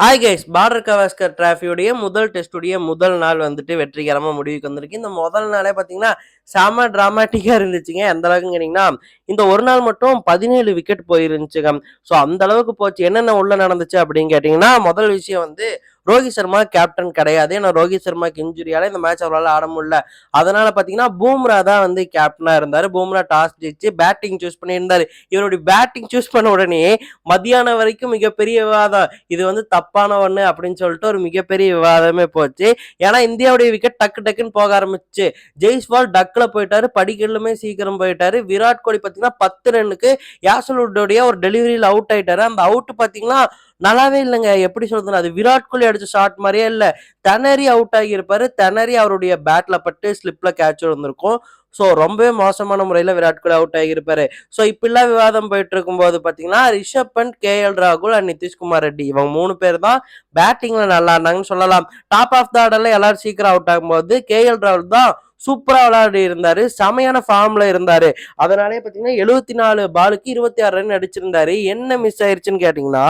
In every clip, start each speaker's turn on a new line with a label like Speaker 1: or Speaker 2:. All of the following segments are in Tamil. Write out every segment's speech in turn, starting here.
Speaker 1: ஹாய் கைஸ் பார்டர் கவாஸ்கர் டிராஃபியுடைய முதல் டெஸ்டுடைய முதல் நாள் வந்துட்டு வெற்றிகரமாக முடிவுக்கு வந்திருக்கு. இந்த முதல் நாளே பார்த்தீங்கன்னா செம டிராமாட்டிக்காக இருந்துச்சுங்க. எந்த அளவுக்கு கேட்டிங்கன்னா இந்த ஒரு நாள் மட்டும் பதினேழு விக்கெட் போயிருந்துச்சுங்க. ஸோ அந்த அளவுக்கு போச்சு. என்னென்ன உள்ள நடந்துச்சு அப்படின்னு கேட்டிங்கன்னா முதல் விஷயம் வந்து ரோஹித் சர்மா கேப்டன் கிடையாது. ஏன்னா ரோஹித் சர்மாக்கு இன்ஜுரியால இந்த மேட்ச் அவரால் ஆட முடியல. அதனால பார்த்தீங்கன்னா பூம்ரா தான் வந்து கேப்டனா இருந்தார். பூம்ரா டாஸ் ஜெயிச்சு பேட்டிங் சூஸ் பண்ணியிருந்தார். இவருடைய பேட்டிங் சூஸ் பண்ண உடனே மத்தியானம் வரைக்கும் மிகப்பெரிய விவாதம். இது வந்து தப்பான ஒன்று அப்படின்னு சொல்லிட்டு ஒரு மிகப்பெரிய விவாதமே போச்சு. ஏன்னா இந்தியாவுடைய விக்கெட் டக்கு டக்குன்னு போக ஆரம்பிச்சு. ஜெய்ஸ்வால் டக்ல போயிட்டாரு படிக்கலுமே சீக்கிரம் போயிட்டாரு. விராட் கோலி பார்த்தீங்கன்னா பத்து ரன்னுக்கு யாசலுடைய ஒரு டெலிவரியில் அவுட் ஆயிட்டாரு. அந்த அவுட் பார்த்தீங்கன்னா நல்லாவே இல்லைங்க. எப்படி சொல்றது அது விராட் கோலி அடிச்ச ஷாட் மாதிரியே இல்லை. திணறி அவுட் ஆகியிருப்பாரு. திணறி அவருடைய பேட்ல பட்டு ஸ்லிப்ல கேட்ச் வந்திருக்கும். ஸோ ரொம்பவே மோசமான முறையில் விராட் கோலி அவுட் ஆகியிருப்பாரு. ஸோ இப்படிலாம் விவாதம் போயிட்டு இருக்கும்போது பார்த்தீங்கன்னா ரிஷப் பண்ட் கே எல் ராகுல் அண்ட் நிதிஷ்குமார் ரெட்டி. இவங்க மூணு பேர் தான் பேட்டிங்கில் நல்லா இருந்தாங்கன்னு சொல்லலாம். டாப் ஆஃப் த ஆர்டரில் எல்லாரும் சீக்கிரம் அவுட் ஆகும்போது கே எல் ராகுல் தான் சூப்பரா விளையாடி இருந்தாரு. செமையான ஃபார்ம்ல இருந்தாரு. அதனாலே பாத்தீங்கன்னா எழுபத்தி நாலு பாலுக்கு இருபத்தி ஆறு ரன் அடிச்சிருந்தாரு. என்ன மிஸ் ஆயிருச்சுன்னு கேட்டீங்கன்னா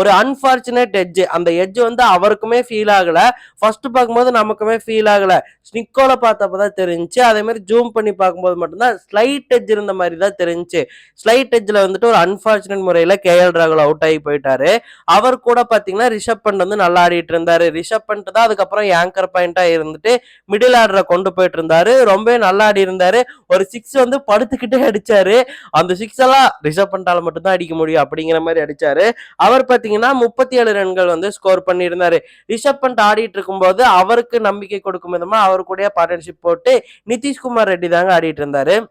Speaker 1: ஒரு அன்பார்ச்சுனேட் எட்ஜ் அந்த எட்ஜ் வந்து அவருக்குமே ஃபீல் ஆகல. ஃபர்ஸ்ட் பார்க்கும்போது நமக்குமே ஃபீல் ஆகல. ஸ்னிக்கோல பார்த்தப்பதான் தெரிஞ்சுச்சு அதே மாதிரி ஜூம் பண்ணி பார்க்கும்போது மட்டும்தான் ஸ்லைட் எட்ஜ் இருந்த மாதிரி தான் தெரிஞ்சிச்சு ஸ்லைட் எட்ஜ்ல வந்துட்டு ஒரு அன்பார்ச்சுனேட் முறையில கே எல் ராகுல் அவுட் ஆகி போயிட்டாரு. அவர் கூட பாத்தீங்கன்னா ரிஷப் பண்ட் வந்து நல்லா ஆடிட்டு இருந்தாரு. ரிஷப் பண்ட் தான் அதுக்கப்புறம் ஏங்கர் பாயிண்டா இருந்துட்டு மிடில் ஆர்டரை கொண்டு போயிட்டு இருந்தாரு ரொம்பவே நல்லா ஆடி இருந்தாரு. ஒரு சிக்ஸ் வந்து படுத்துக்கிட்டே அடிச்சாரு. அந்த சிக்ஸ் எல்லாம் ரிசர்வ் பண்ணிட்டால மட்டும்தான் அடிக்க முடியும் அப்படிங்கிற மாதிரி அடிச்சாரு. அவர் பாத்தீங்கன்னா முப்பத்தி ஏழு ரன்கள் வந்து ஸ்கோர் பண்ணியிருந்தாரு. ரிஷப் பண்ட் ஆடிட்டு இருக்கும்போது அவருக்கு நம்பிக்கை கொடுக்கும் விதமா அவர் கூட பார்ட்னர்ஷிப் போட்டு நிதிஷ்குமார் ரெட்டி தாங்க ஆடிட்டு இருந்தாரு.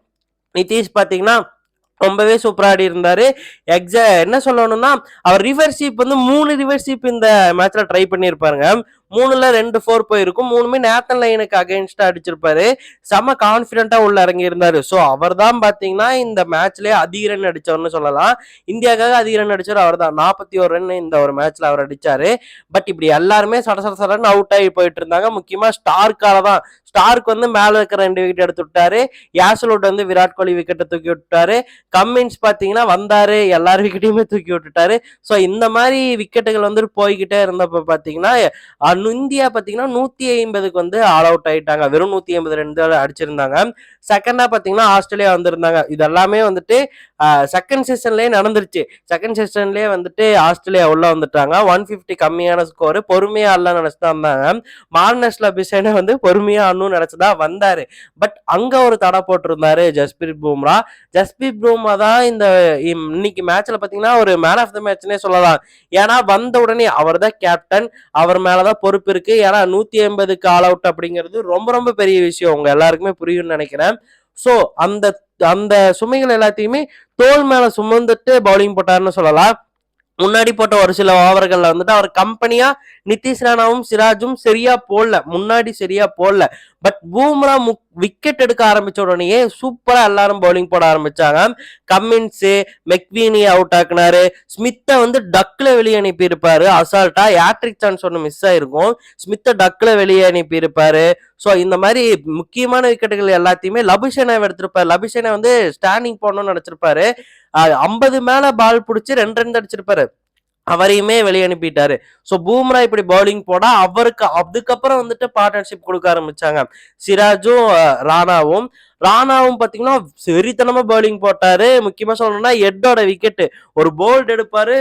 Speaker 1: நிதிஷ் பாத்தீங்கன்னா ரொம்பவே சூப்பராக ஆடி இருந்தாரு. எக்ஸா என்ன சொல்லணும்னா அவர் ரிவர்ஷிப் வந்து மூணு ரிவர்ஷிப் இந்த மேட்ச்ல ட்ரை பண்ணியிருப்பாருங்க. மூணுல ரெண்டு ஃபோர் போயிருக்கும். மூணுமே நேத்தன் லைனுக்கு அகைன்ஸ்டா அடிச்சிருப்பாரு. செம கான்பிடண்டா உள்ள இறங்கி இருந்தாரு ஸோ அவர் தான் பாத்தீங்கன்னா இந்த மேட்ச்லயே அதிக ரன் அடிச்சவர்னு சொல்லலாம். இந்தியாவுக்காக அதிக ரன் அடிச்சவர் அவர் தான் நாற்பத்தி ஒரு ரன் இந்த ஒரு மேட்ச்ல அவர் அடிச்சாரு. பட் இப்படி எல்லாருமே சட சட சடன்னு அவுட் ஆகி போயிட்டு இருந்தாங்க முக்கியமா ஸ்டார்க்கால தான் ஸ்டார்க் வந்து மேல இருக்கிற ரெண்டு விக்கெட் எடுத்து விட்டாரு. யாசலோட் வந்து விராட் கோலி விக்கெட்டை தூக்கி விட்டுட்டாரு. கம்மின்ஸ் பாத்தீங்கன்னா வந்தாரு. எல்லார் விக்கெட்டையுமே தூக்கி விட்டுட்டாரு. ஸோ இந்த மாதிரி விக்கெட்டுகள் வந்து போய்கிட்டே இருந்தப்ப பாத்தீங்கன்னா இந்தியா பார்த்தீங்கன்னா நூத்தி ஐம்பதுக்கு வந்து ஆல் அவுட் ஆயிட்டாங்க. வெறும் நூத்தி ஐம்பது ரெண்டு அடிச்சிருந்தாங்க. செகண்டா பாத்தீங்கன்னா ஆஸ்திரேலியா வந்திருந்தாங்க. இதெல்லாமே வந்துட்டு செகண்ட் செஷன்லயே நடந்துருச்சு. செகண்ட் செஷன்லயே வந்துட்டு ஆஸ்திரேலியா உள்ள வந்துட்டாங்க. ஒன் பிப்டி கம்மியான ஸ்கோர் பொறுமையா ஆடலாம் நினைச்சுதான் இருந்தாங்க மார்னஸ்ல பிசேனே வந்து பொறுமையா அண்ணும் நினைச்சதா வந்தாரு. பட் அங்க ஒரு தடை போட்டிருந்தாரு ஜஸ்பிரீத் பூம்ரா. ஜஸ்பிரீத் பூம்ரா தான் இந்த இன்னைக்கு மேட்ச்ல பாத்தீங்கன்னா ஒரு மேன் ஆஃப் த மேட்ச்னே சொல்லலாம். ஏன்னா வந்த உடனே அவர் தான் கேப்டன் அவர் மேலதான் பொறுப்பு இருக்கு. ஏன்னா நூத்தி ஐம்பதுக்கு ஆல் அவுட் அப்படிங்கிறது ரொம்ப ரொம்ப பெரிய விஷயம். உங்க எல்லாருக்குமே புரியும்னு நினைக்கிறேன். சோ அந்த அந்த சுமைகள் எல்லாத்தையுமே தோல் மேல சுமந்துட்டு பவுலிங் போட்டாருன்னு சொல்லலாம். முன்னாடி போட்ட ஒரு சில ஓவர்கள்ல வந்துட்டு அவர் கம்பெனியா நிதிஷ் ராணாவும் சிராஜும் சரியா போடல. முன்னாடி சரியா போடல. பட் பூம்ரா விக்கெட் எடுக்க ஆரம்பிச்ச உடனேயே சூப்பரா எல்லாரும் பவுலிங் போட ஆரம்பிச்சாங்க. Cummins மெக்வீனி out ஆக்குனாரு. ஸ்மித்தை வந்து டக்ல வெளியே அனுப்பி இருப்பாரு அசால்ட்டா ஏட்ரிக் சான்ஸ் ஒன்று மிஸ் ஆயிருக்கும். ஸ்மித்தை டக்ல வெளியே அனுப்பி இருப்பாரு ஸோ இந்த மாதிரி முக்கியமான விக்கெட்டுகள் எல்லாத்தையுமே லபிஷனை எடுத்திருப்பாரு. லபிஷனை வந்து ஸ்டாண்டிங் போடணும்னு நினைச்சிருப்பாரு. ஐம்பது மேல பால் பிடிச்சி ரெண்டு ரெண்டு அடிச்சிருப்பாரு. அவரையுமே வெளியே அனுப்பிட்டாரு. ஸோ பூம்ரா இப்படி பவுலிங் போட அவருக்கு அதுக்கப்புறம் வந்துட்டு பார்ட்னர்ஷிப் கொடுக்க ஆரம்பிச்சாங்க. சிராஜும் ராணாவும். ராணாவும் பார்த்தீங்கன்னா வெறித்தனமா பவுலிங் போட்டாரு. முக்கியமா சொல்லணும்னா எட்டோட விக்கெட் ஒரு போல்ட் எடுப்பாரு.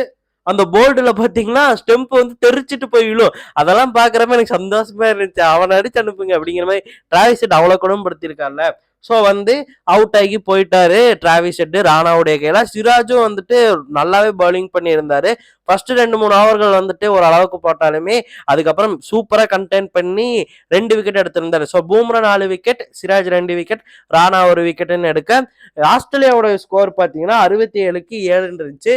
Speaker 1: அந்த போல்டுல பாத்தீங்கன்னா ஸ்டெம்ப் வந்து தெரிச்சிட்டு போய் விழும். அதெல்லாம் பாக்குறப்ப எனக்கு சந்தோஷமா இருந்துச்சு. அவனை அடிச்சு அனுப்புங்க அப்படிங்கிற மாதிரி டிராவிஸ் அவ்வளவு குணப்படுத்திருக்கான்ல ஸோ வந்து அவுட் ஆகி போயிட்டாரு டிராவிஸ் ஹெட் ராணாவுடைய கையில. சிராஜும் வந்துட்டு நல்லாவே பவுலிங் பண்ணியிருந்தாரு. ஃபர்ஸ்ட் ரெண்டு மூணு ஓவர்கள் வந்துட்டு ஒரு அளவுக்கு போட்டாலுமே அதுக்கப்புறம் சூப்பராக கண்டெயின் பண்ணி ரெண்டு விக்கெட் எடுத்திருந்தாரு. ஸோ பூம்ரா நாலு விக்கெட் சிராஜ் ரெண்டு விக்கெட் ராணா ஒரு விக்கெட்டுன்னு எடுக்க. ஆஸ்திரேலியாவோட ஸ்கோர் பார்த்தீங்கன்னா அறுபத்தி ஏழுக்கு ஏழு இருந்துச்சு.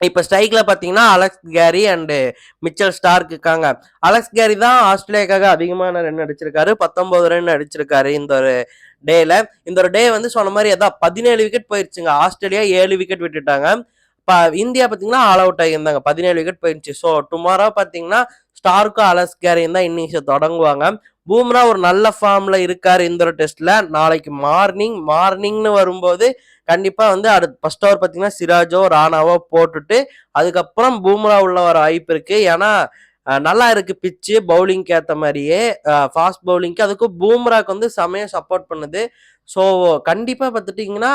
Speaker 1: இப்போ ஸ்ட்ரைக்கில் பார்த்தீங்கன்னா Alex Carey and Mitchell Starc இருக்காங்க. அலெக்ஸ் கேரி தான் ஆஸ்திரேலியாக்காக அதிகமான ரன் அடிச்சிருக்காரு. பத்தொன்பது ரன் அடிச்சிருக்காரு இந்த ஒரு டேல. இந்த ஒரு டே வந்து சொன்ன மாதிரி அதான் பதினேழு விக்கெட் போயிருச்சுங்க. ஆஸ்திரேலியா ஏழு விக்கெட் விட்டுட்டாங்க. இப்போ இந்தியா பார்த்தீங்கன்னா ஆல் அவுட் ஆகியிருந்தாங்க. பதினேழு விக்கெட் போயிருச்சு ஸோ டுமாரோ பார்த்தீங்கன்னா ஸ்டார்க்கும் அலஸ்கேரையும் தான் இன்னிங்ஸை தொடங்குவாங்க. பூம்ரா ஒரு நல்ல ஃபார்மில் இருக்கார் இந்த ஒரு டெஸ்ட்டில் நாளைக்கு மார்னிங் மார்னிங்னு வரும்போது கண்டிப்பாக வந்து அடுத்து ஃபர்ஸ்ட் ஓவர் பார்த்தீங்கன்னா, சிராஜோ, ராணாவோ போட்டுட்டு, அதுக்கப்புறம் பூம்ரா உள்ள வர வாய்ப்பு இருக்குது ஏன்னா, நல்லா இருக்கு பிட்ச்சு பவுலிங்க்கு ஏற்ற மாதிரியே ஃபாஸ்ட் பவுலிங்க்கு அதுக்கும் பூம்ராக்கு வந்து செமையா சப்போர்ட் பண்ணுது. ஸோ கண்டிப்பாக பார்த்துட்டிங்கன்னா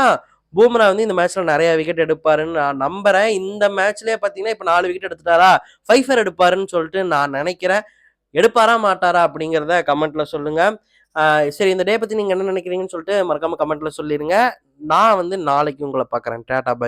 Speaker 1: பூம்ரா வந்து இந்த மேட்ச்ல நிறைய விக்கெட் எடுப்பாருன்னு நான் நம்புறேன். இந்த மேட்ச்லயே பார்த்தீங்கன்னா, இப்ப நாலு விக்கெட் எடுத்துட்டாரா, ஃபைஃபர் எடுப்பாருன்னு சொல்லிட்டு நான் நினைக்கிறேன் எடுப்பாரா, மாட்டாரா அப்படிங்கிறத கமெண்ட்ல சொல்லுங்க. சரி இந்த டே பத்தி நீங்க என்ன நினைக்கிறீங்கன்னு சொல்லிட்டு மறக்காம கமெண்ட்ல சொல்லிடுங்க நான் வந்து நாளைக்கு உங்களை பார்க்குறேன். Data by